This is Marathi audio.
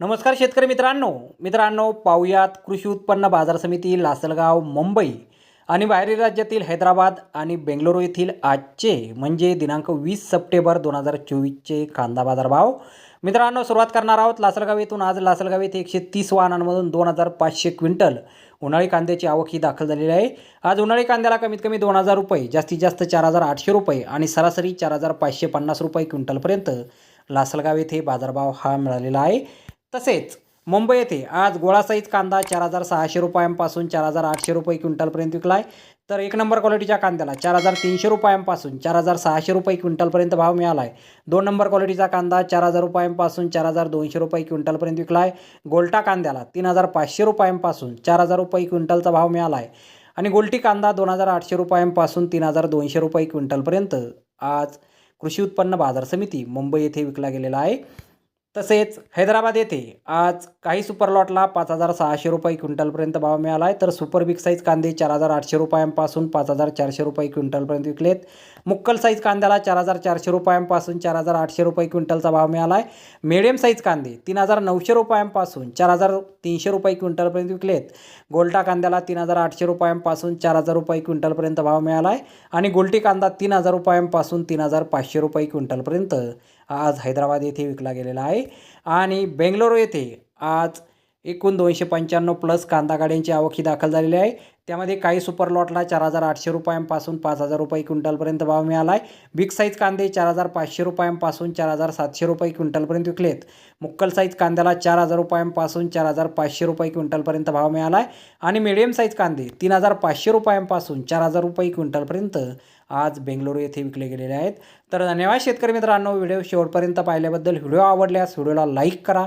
नमस्कार शेतकरी मित्रांनो. मित्रांनो पाहुयात कृषी उत्पन्न बाजार समिती लासलगाव मुंबई आणि बाहेरील राज्यातील हैदराबाद आणि बेंगलोर येथील आजचे म्हणजे दिनांक वीस सप्टेंबर दोन हजार चोवीसचे कांदा बाजारभाव मित्रांनो सुरुवात करणार आहोत लासलगाव येथून. आज लासलगाव येथे एकशे तीस वाहनांमधून दोन हजार पाचशे क्विंटल उन्हाळी कांद्याची आवक ही दाखल झालेली आहे. आज उन्हाळी कांद्याला कमीत कमी दोन हजार रुपये जास्तीत जास्त चार हजार आठशे रुपये आणि सरासरी चार हजार पाचशे पन्नास रुपये क्विंटलपर्यंत लासलगाव येथे बाजारभाव हा मिळालेला आहे. तसेच मुंबई येथे आज गोळासहित कांदा चार हजार सहाशे रुपयांपासून चार हजार आठशे रुपये क्विंटलपर्यंत विकला आहे तर एक नंबर क्वालिटीच्या कांद्याला चार हजार तीनशे रुपयांपासून चार हजार सहाशे रुपये क्विंटलपर्यंत भाव मिळाला आहे दोन नंबर क्वालिटीचा कांदा चार हजार रुपयांपासून चार हजार दोनशे रुपये क्विंटलपर्यंत विकला आहे गोल्टा कांद्याला तीन हजार पाचशे रुपयांपासून चार हजार रुपये क्विंटलचा भाव मिळाला आहे आणि गोल्टी कांदा दोन हजार आठशे रुपयांपासून तीन हजार दोनशे रुपये क्विंटलपर्यंत आज कृषी उत्पन्न बाजार समिती मुंबई येथे विकला गेलेला आहे. तसेच हैदराबाद येथे आज काही सुपर लॉटला पाच हजार सहाशे रुपये क्विंटलपर्यंत भाव मिळाला आहे तर सुपर बिग साईज कांदे चार हजार आठशे रुपयांपासून पाच हजार चारशे रुपये क्विंटलपर्यंत विकलेत. मुक्कल साईज कांद्याला चार हजार चारशे रुपयांपासून चार हजार आठशे रुपये क्विंटलचा भाव मिळाला आहे मिडियम साईज कांदे तीन हजार नऊशे रुपयांपासून चार हजार तीनशे रुपये क्विंटलपर्यंत विकलेत. गोल्टा कांद्याला तीन हजार आठशे रुपयांपासून चार हजार रुपये क्विंटलपर्यंत भाव मिळाला आहे आणि गोल्टी कांदा तीन हजार रुपयांपासून तीन हजार पाचशे रुपये क्विंटलपर्यंत आज हैदराबाद येथे विकला गेलेला आहे. आणि बेंगलोर येथे आज एकूण दोनशे पंच्याण्णव प्लस कांदा गाड्यांची आवक ही दाखल झालेली आहे. त्यामध्ये काही सुपर लॉटला चार हजार आठशे रुपयांपासून पाच हजार रुपये क्विंटलपर्यंत भाव मिळाला आहे. बिग साईज कांदे चार हजार पाचशे रुपयांपासून चार हजार सातशे रुपये क्विंटलपर्यंत विकलेत. मुक्कल साईज कांद्याला चार हजार रुपयांपासून चार हजार पाचशे रुपये क्विंटलपर्यंत भाव मिळाला आहे. आणि मिडियम साईज कांदे तीन हजार पाचशे रुपयांपासून चार हजार रुपये क्विंटलपर्यंत आज बेंगलुरू येथे विकले गेलेले आहेत. तर धन्यवाद शेतकरी मित्रांनो. व्हिडिओ शेवटपर्यंत पाहिल्याबद्दल व्हिडिओ आवडल्यास व्हिडिओला लाईक करा.